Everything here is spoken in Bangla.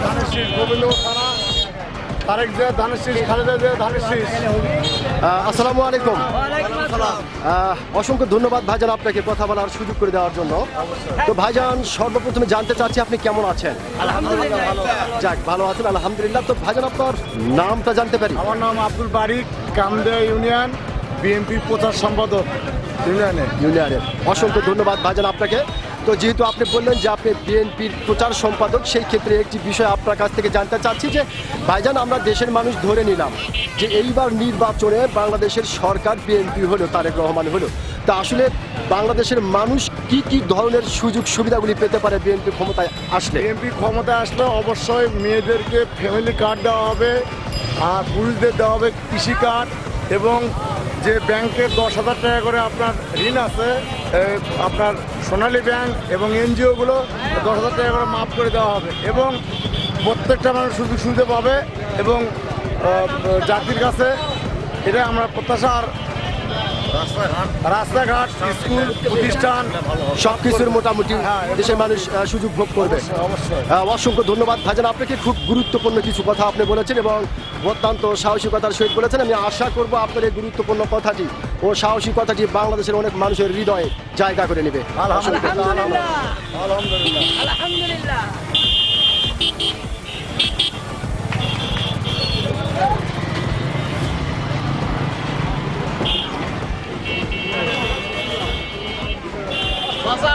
ধানের শীষ গোবিন্দ থানা তারেক যে ধানের শীষ খালেদা যে ধানের শীষ আসসালামু আলাইকুম। অসংখ্য ধন্যবাদ ভাইজান আপনাকে কথা বলার সুযোগ করে দেওয়ার জন্য। তো ভাইজান সর্বপ্রথমে জানতে চাচ্ছি আপনি কেমন আছেন? যাক ভালো আছেন আলহামদুলিল্লাহ। তো ভাইজান আপনার নামটা জানতে পারি? আমার নাম আব্দুল বারিক কামদেয়া ইউনিয়ন বিএনপি প্রচার সম্পাদক ইউনিয়নে। ইউনিয়নের। অসংখ্য ধন্যবাদ ভাইজান আপনাকে। তো যেহেতু আপনি বললেন যে আপনি বিএনপির প্রচার সম্পাদক, সেই ক্ষেত্রে একটি বিষয় আপনার কাছ থেকে জানতে চাচ্ছি যে, ভাইজান, আমরা দেশের মানুষ ধরে নিলাম যে এইবার নির্বাচনে বাংলাদেশের সরকার বিএনপি হলো, তারেক রহমান হলো। তা আসলে বাংলাদেশের মানুষ কি কি ধরনের সুযোগ সুবিধাগুলি পেতে পারে বিএনপি ক্ষমতায় আসলে? বিএনপি ক্ষমতায় আসলে অবশ্যই মেয়েদেরকে ফ্যামিলি কার্ড দেওয়া হবে, আর পুরুষদের দেওয়া হবে কৃষি কার্ড এবং যে ব্যাংকে দশ হাজার টাকা করে আপনার ঋণ আছে আপনার সোনালী ব্যাংক এবং এনজিওগুলো দশ হাজার টাকা করে মাফ করে দেওয়া হবে এবং প্রত্যেকটা মানুষ সুযোগ সুবিধা পাবে এবং জাতির কাছে এটা আমরা প্রত্যাশা আর রাস্তাঘাট স্কুল প্রতিষ্ঠান সব কিছুর মোটামুটি দেশের মানুষ সুযোগ ভোগ করবে। অসংখ্য ধন্যবাদ। ভাইজান আপনাকে খুব গুরুত্বপূর্ণ কিছু কথা আপনি বলেছেন এবং অত্যন্ত সাহসিকতার সহিত বলেছেন। আমি আশা করব আপনার এই গুরুত্বপূর্ণ কথাটি ও সাহসিকতাটি বাংলাদেশের অনেক মানুষের হৃদয়ে জায়গা করে নেবে। আলহামদুলিল্লাহ। What's up?